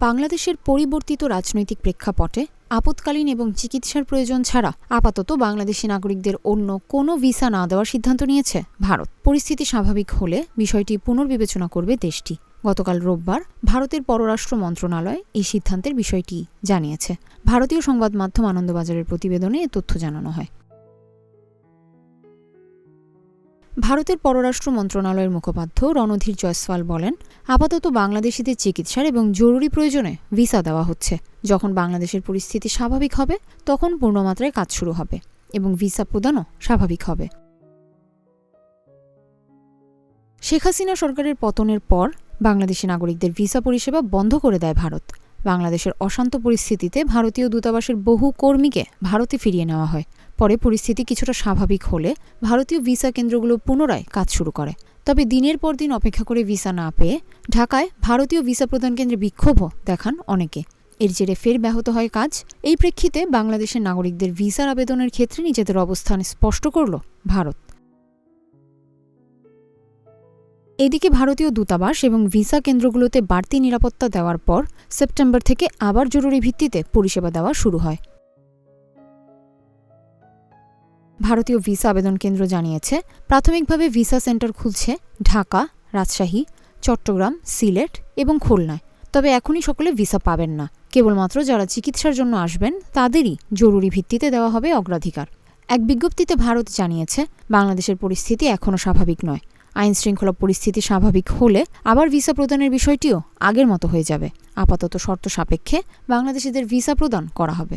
বাংলাদেশের পরিবর্তিত রাজনৈতিক প্রেক্ষাপটে আপৎকালীন এবং চিকিৎসার প্রয়োজন ছাড়া আপাতত বাংলাদেশি নাগরিকদের অন্য কোনো ভিসা না দেওয়ার সিদ্ধান্ত নিয়েছে ভারত। পরিস্থিতি স্বাভাবিক হলে বিষয়টি পুনর্বিবেচনা করবে দেশটি। গতকাল রোববার ভারতের পররাষ্ট্র মন্ত্রণালয় এই সিদ্ধান্তের বিষয়টি জানিয়েছে। ভারতীয় সংবাদ মাধ্যম আনন্দবাজারের প্রতিবেদনে তথ্য জানানো হয়। ভারতের পররাষ্ট্র মন্ত্রণালয়ের মুখপাত্র রণধীর জয়সওয়াল বলেন, আপাতত বাংলাদেশিদের চিকিৎসার এবং জরুরি প্রয়োজনে ভিসা দেওয়া হচ্ছে। যখন বাংলাদেশের পরিস্থিতি স্বাভাবিক হবে, তখন পূর্ণমাত্রায় কাজ শুরু হবে এবং ভিসা প্রদানও স্বাভাবিক হবে। শেখ হাসিনা সরকারের পতনের পর বাংলাদেশি নাগরিকদের ভিসা পরিষেবা বন্ধ করে দেয় ভারত। বাংলাদেশের অশান্ত পরিস্থিতিতে ভারতীয় দূতাবাসের বহু কর্মীকে ভারতে ফিরিয়ে নেওয়া হয়। পরে পরিস্থিতি কিছুটা স্বাভাবিক হলে ভারতীয় ভিসা কেন্দ্রগুলো পুনরায় কাজ শুরু করে। তবে দিনের পর দিন অপেক্ষা করে ভিসা না পেয়ে ঢাকায় ভারতীয় ভিসা প্রদান কেন্দ্রে বিক্ষোভও দেখান অনেকে। এর জেরে ফের ব্যাহত হয় কাজ। এই প্রেক্ষিতে বাংলাদেশের নাগরিকদের ভিসার আবেদনের ক্ষেত্রে নিজেদের অবস্থান স্পষ্ট করল ভারত। এদিকে ভারতীয় দূতাবাস এবং ভিসা কেন্দ্রগুলোতে বাড়তি নিরাপত্তা দেওয়ার পর সেপ্টেম্বর থেকে আবার জরুরি ভিত্তিতে পরিষেবা দেওয়া শুরু হয়। ভারতীয় ভিসা আবেদন কেন্দ্র জানিয়েছে। প্রাথমিকভাবে ভিসা সেন্টার খুলছে ঢাকা, রাজশাহী, চট্টগ্রাম, সিলেট এবং খুলনায়। তবে এখনই সকলে ভিসা পাবেন না। কেবলমাত্র যারা চিকিৎসার জন্য আসবেন, তাদেরই জরুরি ভিত্তিতে দেওয়া হবে অগ্রাধিকার। এক বিজ্ঞপ্তিতে ভারত জানিয়েছে, বাংলাদেশের পরিস্থিতি এখনও স্বাভাবিক নয়। আইন শৃঙ্খলা পরিস্থিতি স্বাভাবিক হলে আবার ভিসা প্রদানের বিষয়টিও আগের মতো হয়ে যাবে। আপাতত শর্ত সাপেক্ষে বাংলাদেশিদের ভিসা প্রদান করা হবে।